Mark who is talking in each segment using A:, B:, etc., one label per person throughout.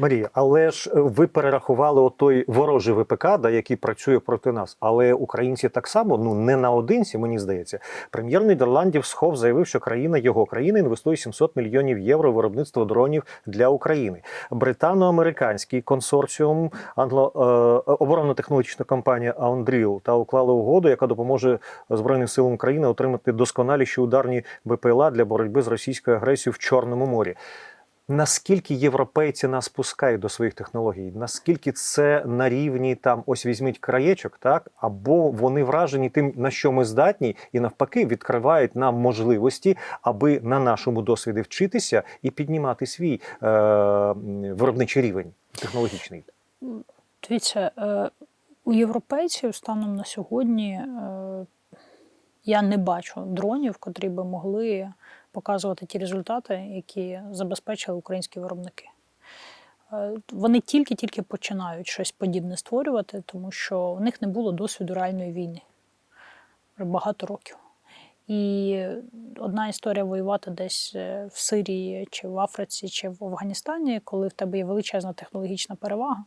A: Марія, але ж е, ви перерахували отой ворожий ВПК, да, який працює проти нас. Але українці так само, ну не наодинці, мені здається. Прем'єр Нідерландів Схов заявив, що країна його країна інвестує 700 мільйонів євро в виробництво дронів для України. Британо-американський консорціум англо е, оборонно-технологічна компанія Aundrill та уклали угоду, яка допоможе Збройним силам України отримати досконаліші ударні БПЛА для боротьби з російською агресією в Чорному морі. Наскільки європейці нас пускають до своїх технологій? Наскільки це на рівні там ось візьміть краєчок, так або вони вражені тим, на що ми здатні, і навпаки відкривають нам можливості, аби на нашому досвіді вчитися і піднімати свій е- виробничий рівень технологічний.
B: Дивіться, е, у європейців станом на сьогодні е, я не бачу дронів, котрі би могли показувати ті результати, які забезпечили українські виробники. Е, Вони тільки-тільки починають щось подібне створювати, тому що в них не було досвіду реальної війни вже багато років. І одна історія воювати десь е, в Сирії, чи в Африці, чи в Афганістані, коли в тебе є величезна технологічна перевага.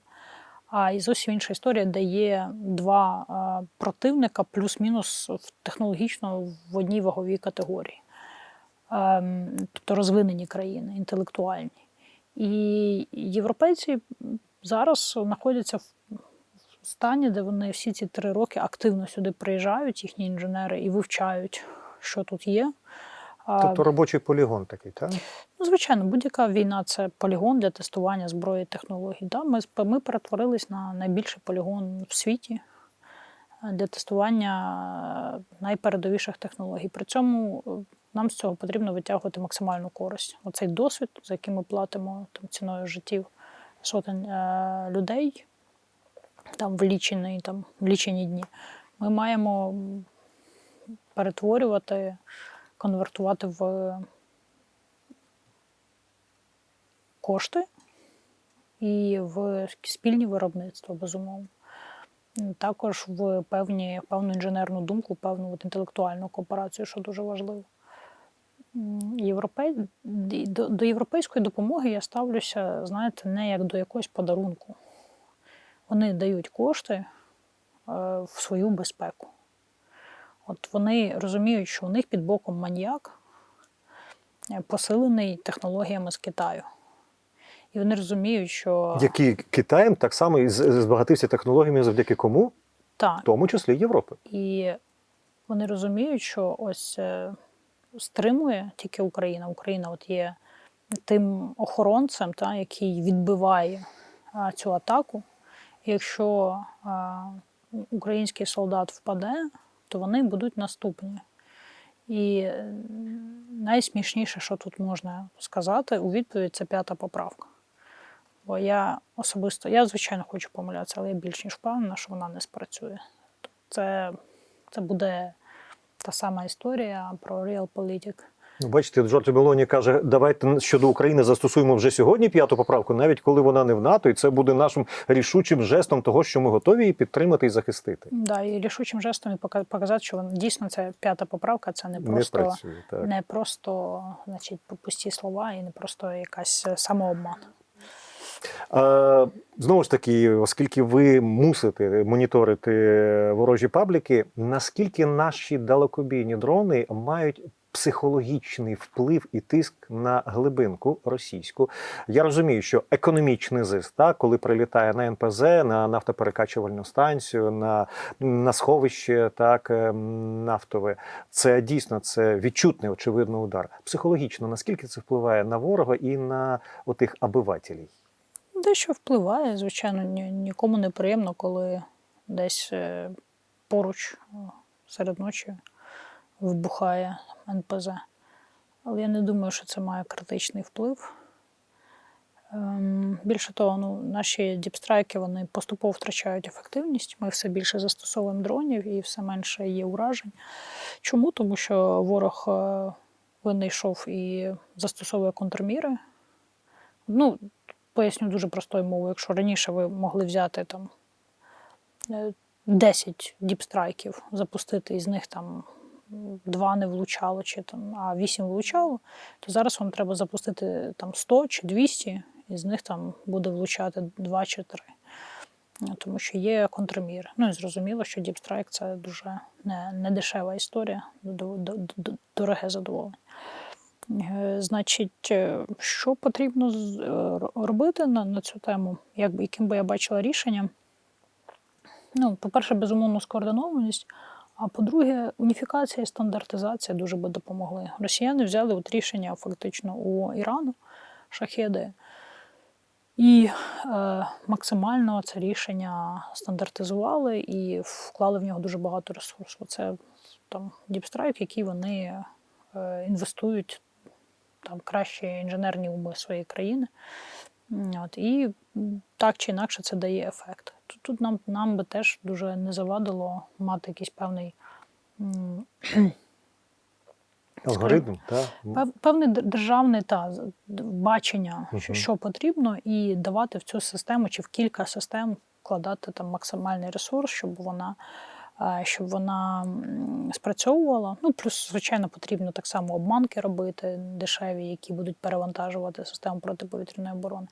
B: А і зовсім інша історія, де є два е, противника плюс-мінус технологічно в одній ваговій категорії, тобто розвинені країни, інтелектуальні. І європейці зараз знаходяться в стані, де вони всі ці три роки активно сюди приїжджають, їхні інженери, і вивчають, що тут є.
A: Тобто робочий полігон такий, так?
B: Ну, звичайно, будь-яка війна це полігон для тестування зброї і технологій. Да, ми, ми перетворились на найбільший полігон в світі е, для тестування найпередовіших технологій. При цьому е, нам з цього потрібно витягувати максимальну користь. Оцей досвід, за який ми платимо там, ціною життів сотень е, людей, там в лічені, там, в лічені дні, ми маємо перетворювати, конвертувати в кошти і в спільні виробництва, безумовно. Також в певні, певну інженерну думку, певну от інтелектуальну кооперацію, що дуже важливо. Європей... До, до європейської допомоги я ставлюся, знаєте, не як до якогось подарунку. Вони дають кошти е, в свою безпеку. От вони розуміють, що у них під боком маньяк, е, посилений технологіями з Китаю. І вони розуміють, що
A: Який Китаєм так само і збагатився технологіями завдяки кому,
B: так,
A: в тому числі Європи.
B: і вони розуміють, що ось е, стримує тільки Україна. Україна от є тим охоронцем, та, який відбиває а, цю атаку. Якщо а, український солдат впаде, то вони будуть наступні. І найсмішніше, що тут можна сказати, у відповідь це п'ята поправка. Бо я особисто, я звичайно хочу помилятися, але я більш ніж впевнена, що вона не спрацює. Це, це буде та сама історія про Realpolitik.
A: Ну, бачите, Джордж Мелоні каже, давайте щодо України застосуємо вже сьогодні п'яту поправку, навіть коли вона не в НАТО, і це буде нашим рішучим жестом того, що ми готові її підтримати і захистити.
B: Да, і рішучим жестом і пока- показати, що вона- дійсно це п'ята поправка, це не
A: Не
B: просто,
A: працює так.
B: не просто значить, пусті слова і не просто якась самообман.
A: Е, знову ж таки, оскільки ви мусите моніторити ворожі пабліки, наскільки наші далекобійні дрони мають психологічний вплив і тиск на глибинку російську? Я розумію, що економічний зиск, так, коли прилітає на НПЗ, на нафтоперекачувальну станцію, на, на сховище, так, ем, нафтове, це дійсно це відчутний, очевидно, удар. Психологічно, наскільки це впливає на ворога і на отих обивателів?
B: Дещо впливає, звичайно, ні, нікому не приємно, коли десь е, поруч е, серед ночі вибухає НПЗ. Але я не думаю, що це має критичний вплив. Ем, Більше того, ну, наші діпстрайки вони поступово втрачають ефективність. Ми все більше застосовуємо дронів і все менше є уражень. Чому? Тому що ворог е, винайшов і застосовує контрміри. Ну, поясню дуже простою мовою. Якщо раніше ви могли взяти там е, 10 діпстрайків, запустити із них там два не влучало, чи там, а 8 влучало, то зараз вам треба запустити там 100 чи 200 із них там буде влучати два чи три. Ну, Тому що є контрміри. Ну і зрозуміло, що діпстрайк це дуже не, не історія, до- до- до- дороге задоволення. Е, Значить, е, що потрібно е, ро- робити на, на цю тему? Як, яким би я бачила рішення? Ну, по-перше, безумовно, скоординованість. А по-друге, уніфікація і стандартизація дуже би допомогли. Росіяни взяли от рішення фактично у Ірану, шахеди, і е, максимально це рішення стандартизували і вклали в нього дуже багато ресурсу. Це там Діпстрайк, який вони е, інвестують там кращі інженерні уми своєї країни. От, і так чи інакше це дає ефект. Тут, тут нам, нам би теж дуже не завадило мати якийсь певний.
A: Алгоритм, так?
B: Певне державне та бачення, що, що потрібно, і давати в цю систему чи в кілька систем вкладати там максимальний ресурс, щоб вона, щоб вона спрацьовувала. Ну, плюс, звичайно, потрібно так само обманки робити дешеві, які будуть перевантажувати систему протиповітряної оборони.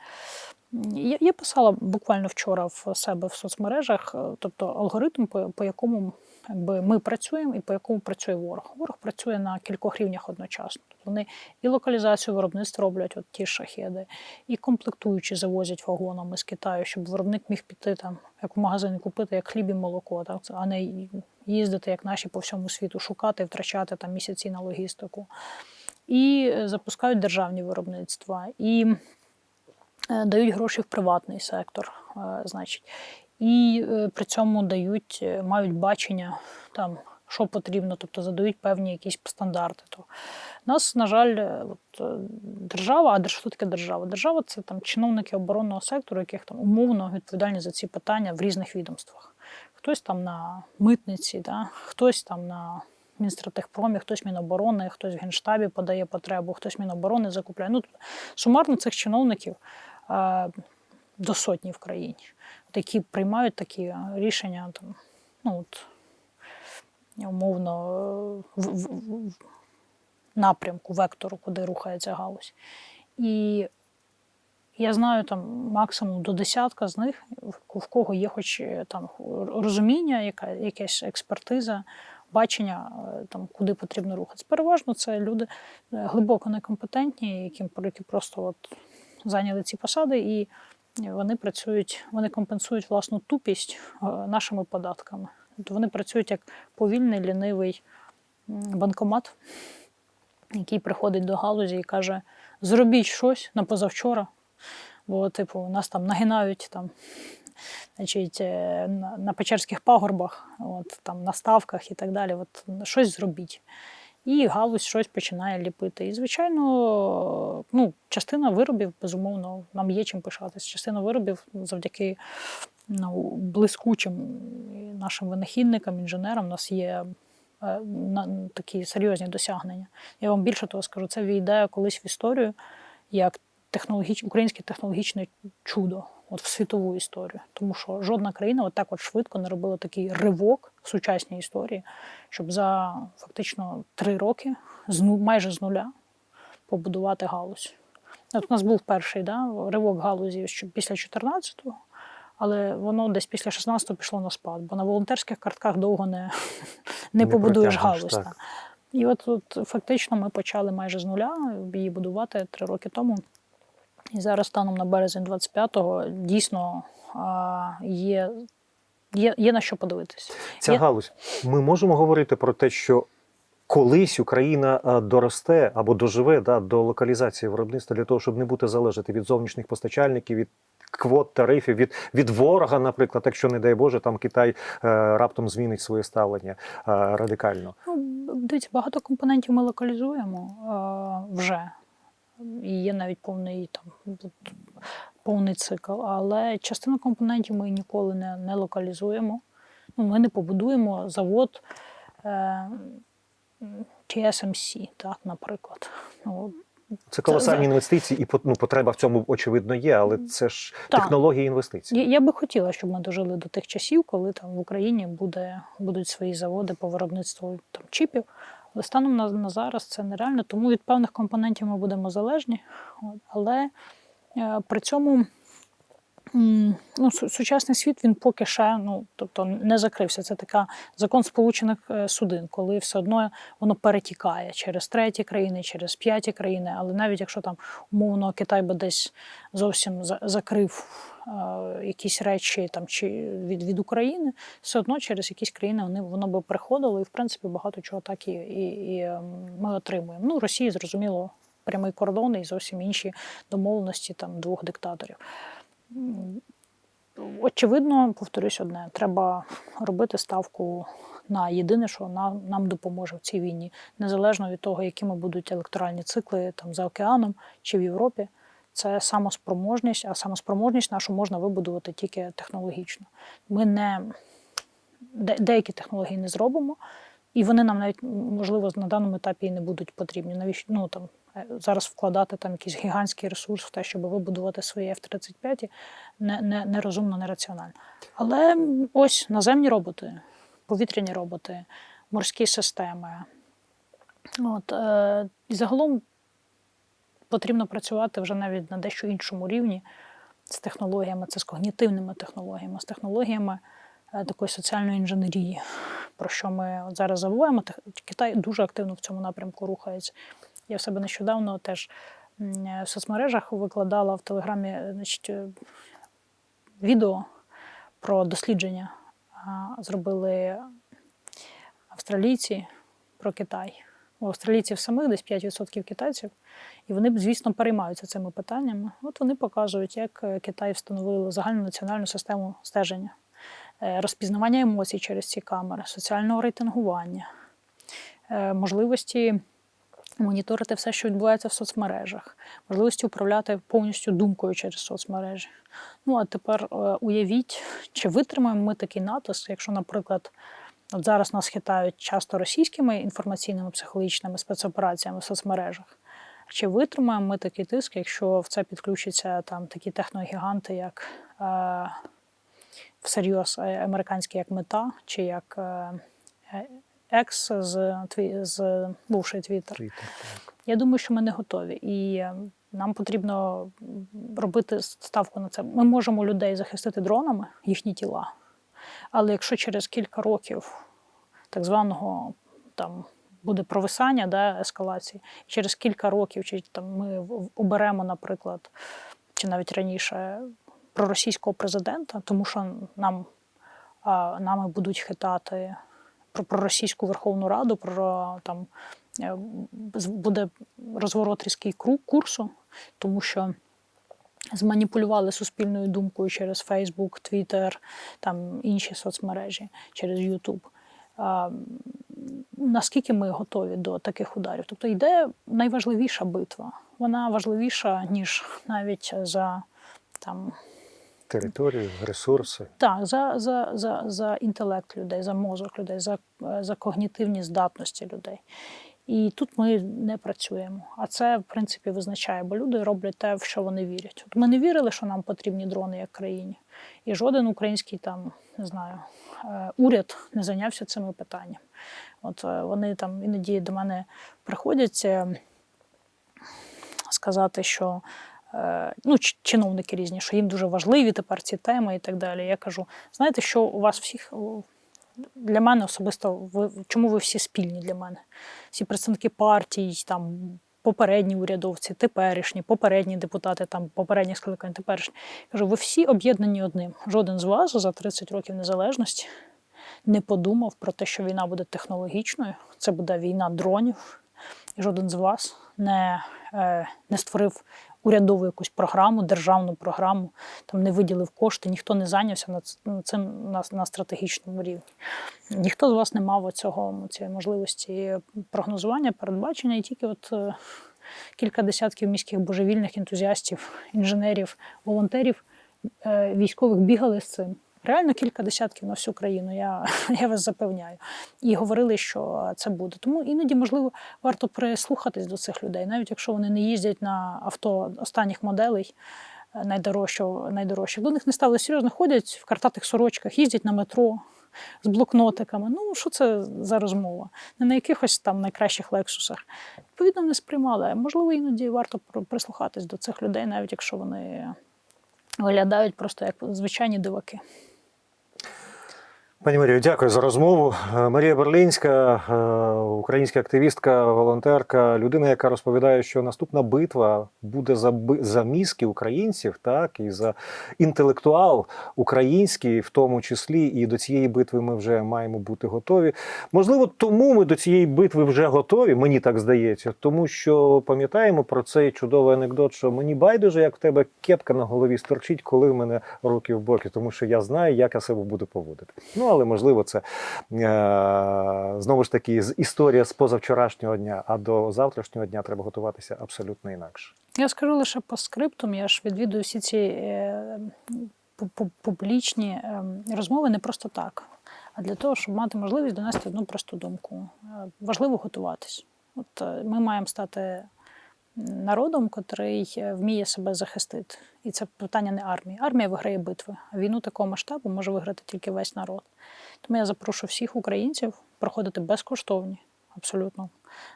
B: Я, писала буквально вчора в себе в соцмережах, е, тобто алгоритм, по, якому ми працюємо і по якому працює ворог. Ворог працює на кількох рівнях одночасно. Вони і локалізацію виробництва роблять, от ті шахеди, і комплектуючі завозять вагонами з Китаю, щоб виробник міг піти там, як в магазин купити, як хліб і молоко, так, а не їздити, як наші по всьому світу, шукати, втрачати там місяці на логістику. І е, запускають державні виробництва. І е, дають гроші в приватний сектор, е, значить, і е, при цьому дають, е, мають бачення там. Що потрібно, тобто задають певні якісь стандарти. То нас, на жаль, е, от, держава, а що таке держава? Держава це там чиновники оборонного сектору, яких там умовно відповідальні за ці питання в різних відомствах. Хтось там на митниці, да? хтось там на Мінстратехпромі, хтось Міноборони, хтось в Генштабі подає потребу, хтось Міноборони закупляє. Ну, сумарно цих чиновників до сотні в країні, які приймають такі рішення, там, ну, от, умовно, в, в, в напрямку, вектору, куди рухається галузь. І я знаю там максимум до десятка з них, в кого є хоч е, там розуміння, яка, якась експертиза, бачення, е, там, куди потрібно рухатися. Переважно це люди е, глибоко некомпетентні, які просто от зайняли ці посади, і вони працюють, вони компенсують власну тупість е, нашими податками. Тобто вони працюють як повільний, лінивий банкомат, який приходить до галузі і каже: зробіть щось на позавчора, бо, типу, нас там нагинають там. Значить, е, на, на Печерських пагорбах, от, там, на ставках і так далі. От, щось зробіть. І галузь щось починає ліпити. І, звичайно, ну, частина виробів, безумовно, нам є чим пишатися. Частина виробів завдяки ну, блискучим нашим винахідникам, інженерам, у нас є е, на, такі серйозні досягнення. Я вам більше того скажу, це війде колись в історію як технологіч... українське технологічне чудо от в світову історію. Тому що жодна країна от так от швидко не робила такий ривок в сучасній історії, щоб за фактично три роки з майже з нуля побудувати галузь. От у нас був перший да, ривок галузі що після 14-го, але воно десь після 16-го пішло на спад, бо на волонтерських картках довго не, не,
A: Не
B: побудуєш галузь.
A: так.
B: І от, от фактично ми почали майже з нуля її будувати три роки тому. І зараз станом на березень 25-го дійсно є, є, є на що подивитися.
A: Ця
B: Є-
A: галузь. Ми можемо говорити про те, що колись Україна е, доросте або доживе да, до локалізації виробництва для того, щоб не бути залежати від зовнішніх постачальників, від квот, тарифів, від, від ворога, наприклад, якщо, не дай Боже, там Китай е, раптом змінить своє ставлення е, радикально.
B: Ну, дивіться, багато компонентів ми локалізуємо а, вже. І є навіть повний там повний цикл. Але частину компонентів ми ніколи не, не локалізуємо. Ну, ми не побудуємо завод е, TSMC, так, наприклад. Ну,
A: Це колосальні
B: Це-
A: інвестиції, і ну, потреба в цьому очевидно є, але це ж
B: Так.
A: технології інвестицій.
B: Я, я би хотіла, щоб ми дожили до тих часів, коли там в Україні буде, будуть свої заводи по виробництву там, чіпів. Але станом на, на зараз це нереально, тому від певних компонентів ми будемо залежні. От, але Е, При цьому ну, сучасний світ він поки ще ну, тобто не закрився. Це така закон сполучених е, судин, коли все одно воно перетікає через треті країни, через п'яті країни. Але навіть якщо там умовно Китай би десь зовсім закрив е, якісь речі там чи від, від України, все одно через якісь країни вони воно би приходило, і в принципі багато чого так і, і, і ем, ми отримуємо. Ну, Росії зрозуміло. Прямий кордон і зовсім інші домовленості там двох диктаторів. Очевидно, повторюсь одне: треба робити ставку на єдине, що нам, нам допоможе в цій війні, незалежно від того, якими будуть електоральні цикли там за океаном чи в Європі. Це самоспроможність, а самоспроможність нашу можна вибудувати тільки технологічно. Ми не де- деякі технології не зробимо, і вони нам навіть можливо на даному етапі і не будуть потрібні. Навіщо ну там зараз вкладати там якийсь гігантський ресурс в те, щоб вибудувати свої F-35, не, не, нерозумно, нераціонально. Але ось наземні роботи, повітряні роботи, морські системи. От, е, і загалом потрібно працювати вже навіть на дещо іншому рівні з технологіями, це з когнітивними технологіями, з технологіями е, такої соціальної інженерії, про що ми от зараз забуваємо. Китай дуже активно в цьому напрямку рухається. Я в себе нещодавно теж в соцмережах викладала в Телеграмі е, значить, е, відео про дослідження. Зробили австралійці про Китай. У австралійців самих десь 5% китайців, і вони, звісно, переймаються цими питаннями. От вони показують, як е, Китай встановив загальну національну систему стеження, розпізнавання емоцій через ці камери, соціального рейтингування, можливості моніторити все, що відбувається в соцмережах, можливості управляти повністю думкою через соцмережі. Ну а тепер е, уявіть, чи витримаємо ми такий натиск, якщо, наприклад, от зараз нас хитають часто російськими інформаційними психологічними спецопераціями в соцмережах. Чи витримаємо ми такий тиск, якщо в це підключаться там такі техногіганти, як е, всерйоз е, американські як мета, чи як е, е, екс з, тві- з бувший Твіттер? Я думаю, що ми не готові, і е, нам потрібно робити ставку на це. Ми можемо людей захистити дронами, їхні тіла. Але якщо через кілька років так званого там буде провисання, да, ескалації, через кілька років, чи там ми оберемо, наприклад, чи навіть раніше проросійського президента, тому що нам а, нами будуть хитати про, російську Верховну Раду, про там е, буде розворот різкий курсу, тому що зманіпулювали суспільною думкою через Фейсбук, Твіттер, там інші соцмережі, через Ютуб. Наскільки ми готові до таких ударів? Тобто йде найважливіша битва. Вона важливіша, ніж навіть за там
A: Територію, ресурси.
B: так, за, за, за, за інтелект людей, за мозок людей, за, за когнітивні здатності людей. І тут ми не працюємо. А це, в принципі, визначає, бо люди роблять те, в що вони вірять. От ми не вірили, що нам потрібні дрони як країні. І жоден український там, не знаю, е, уряд не зайнявся цими питаннями. От е, вони там іноді до мене приходять е, сказати, що ну, чиновники різні, що їм дуже важливі тепер ці теми і так далі. Я кажу: знаєте, що у вас всіх для мене особисто ви чому ви всі спільні для мене? Всі представники партій, там попередні урядовці, теперішні, попередні депутати, там попередніх скликань, теперішні. Кажу, ви всі об'єднані одним. Жоден з вас за 30 років незалежності не подумав про те, що війна буде технологічною. Це буде війна дронів. І жоден з вас не, е, не створив урядову якусь програму, державну програму, там не виділив кошти, ніхто не зайнявся над цим на, на стратегічному рівні. Ніхто з вас не мав цього цієї можливості прогнозування, передбачення, і тільки от е, кілька десятків міських божевільних ентузіастів, інженерів, волонтерів, е, військових бігали з цим. Реально кілька десятків на всю країну, я, я вас запевняю. І говорили, що це буде. Тому іноді, можливо, варто прислухатись до цих людей, навіть якщо вони не їздять на авто останніх моделей, е, найдорожчого, найдорожчих. До них не ставили серйозно, ходять в картатих сорочках, їздять на метро, з блокнотиками. Ну, що це за розмова? Не на якихось там найкращих лексусах. Відповідно, не сприймали. Можливо, іноді варто прислухатись до цих людей, навіть якщо вони виглядають просто як звичайні диваки.
A: Пані Марію, дякую за розмову. Е, Марія Берлінська, е, українська активістка, волонтерка, людина, яка розповідає, що наступна битва буде за, за мізки українців, так і за інтелектуал український, в тому числі, і до цієї битви ми вже маємо бути готові. Можливо, тому ми до цієї битви вже готові. Мені так здається, тому що пам'ятаємо про цей чудовий анекдот, що мені байдуже, як в тебе кепка на голові сторчить, коли в мене руки в боки, тому що я знаю, як я себе буду поводити. Ну але можливо, це е- знову ж таки історія з позавчорашнього дня, а до завтрашнього дня треба готуватися абсолютно інакше.
B: Я скажу лише по скриптум. Я ж відвідую всі ці е, пу- пу- публічні е, розмови не просто так, а для того, щоб мати можливість донести одну просту думку. Важливо готуватись. От ми маємо стати народом, котрий е, вміє себе захистити. І це питання не армії. Армія виграє битви. А війну такого масштабу може виграти тільки весь народ. Тому я запрошую всіх українців проходити безкоштовні, абсолютно,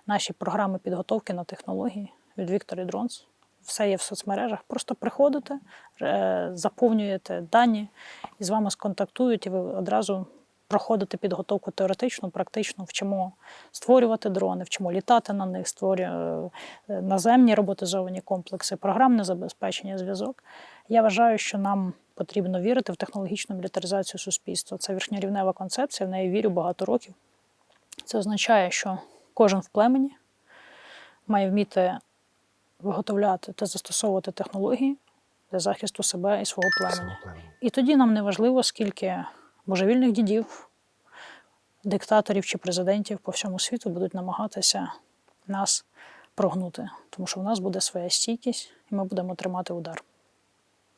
B: наші програми підготовки на технології від Victory Drones. Все є в соцмережах. Просто приходите, е, заповнюєте дані, і з вами сконтактують, і ви одразу проходите підготовку теоретичну, практичну, вчимо створювати дрони, вчимо літати на них, створюємо е, наземні роботизовані комплекси, програмне забезпечення, зв'язок. Я вважаю, що нам потрібно вірити в технологічну мілітаризацію суспільства. Це верхньорівнева концепція, в неї вірю багато років. Це означає, що кожен в племені має вміти виготовляти та застосовувати технології для захисту себе і свого племені. І тоді нам не важливо, скільки божевільних дідів, диктаторів чи президентів по всьому світу будуть намагатися нас прогнути, тому що в нас буде своя стійкість, і ми будемо тримати удар.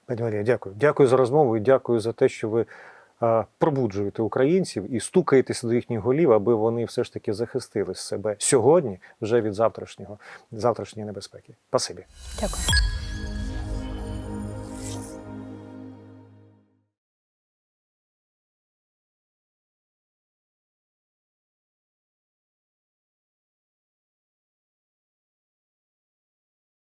A: Пані Марія, дякую. Дякую за розмову і дякую за те, що ви е, пробуджуєте українців і стукаєтеся до їхніх голів, аби вони все ж таки захистили себе сьогодні вже від завтрашнього, завтрашньої небезпеки. Спасибі.
B: Дякую.